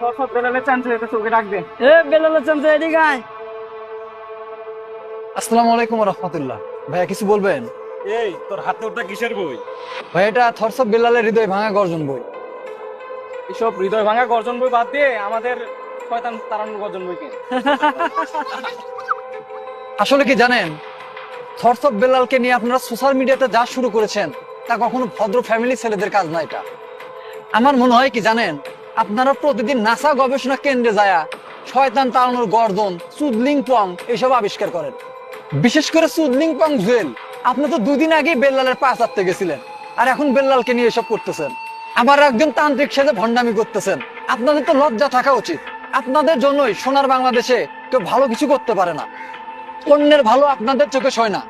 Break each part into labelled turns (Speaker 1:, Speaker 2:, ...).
Speaker 1: সব সব বেলালে চান্স হয়ে চোখে ডাক দে
Speaker 2: এ বেলাল চামচা এদিকে আয়।
Speaker 3: আসসালামু আলাইকুম রহমতুল্লাহ। ভাইয়া কিছু বলবেন?
Speaker 4: এই তোর হাতে ওটা কিসের বই?
Speaker 3: ভাই এটা থরসব বেলালের হৃদয় ভাঙা গর্জন বই।
Speaker 1: এসব হৃদয় ভাঙা গর্জন বই বাদ দিয়ে আমাদের শয়তান তাড়ানোর গর্জন বই কেন
Speaker 3: আসলে কি জানেন? থরসব বেলালকে নিয়ে আপনারা সোশ্যাল মিডিয়াতে যা শুরু করেছেন তা কখনো ভদ্র ফ্যামিলি ছেলেদের কাজ না এটা। আমার মনে হয় কি জানেন? আপনারা প্রতিদিন নাসা গবেষণা কেন্দ্রে যায় শয়তান তাড়ানোর গর্জন সুদলিং পং এসব আবিষ্কার করেন। বিশেষ করে সুদলিং পং জুয়েল, আপনি তো দুদিন আগেই বেল্লালের পা চাপতে গেছিলেন, আর এখন বেল্লালকে নিয়ে এসব করতেছেন। আবার একজন তান্ত্রিক সেজে ভণ্ডামি করতেছেন। আপনাদের তো লজ্জা থাকা উচিত। আপনাদের জন্যই সোনার বাংলাদেশে কেউ ভালো কিছু করতে পারে না। অন্যের ভালো আপনাদের চোখে সয় না।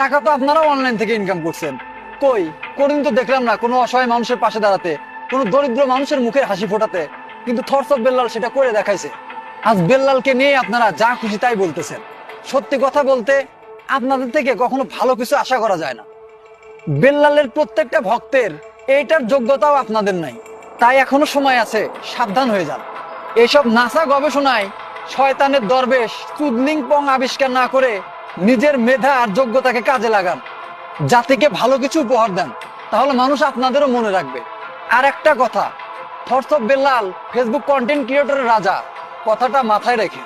Speaker 3: টাকা তো আপনারা অনলাইন থেকে ইনকাম করছেন। কই? কোনদিন তো দেখলাম না, কোনো অসহায় মানুষের পাশে দাঁড়াতে কোনো দরিদ্র মানুষের মুখে হাসি ফোটাতে, কিন্তু থরস অফ বেল্লাল সেটা করে দেখাইছে। আজ বেল্লালকে নিয়ে আপনারা যা খুশি তাই বলতেছেন। সত্যি কথা বলতে, আপনাদের থেকে কখনো ভালো কিছু আশা করা যায় না। বেল্লালের প্রত্যেকটা ভক্তের এইটার যোগ্যতাও আপনাদের নাই। তাই এখনও সময় আছে, সাবধান হয়ে যান। এইসব নাসা গবেষণায় শয়তানের দরবেশ চুদলিং পং আবিষ্কার না করে নিজের মেধা আর যোগ্যতাকে কাজে লাগান। জাতিকে ভালো কিছু উপহার দেন। তাহলে মানুষ আপনাদেরও মনে রাখবে। আর একটা কথা। হোয়াটসঅ্যাপ বেলাল ফেসবুক কন্টেন্ট ক্রিয়েটরের রাজা। কথাটা মাথায় রেখে।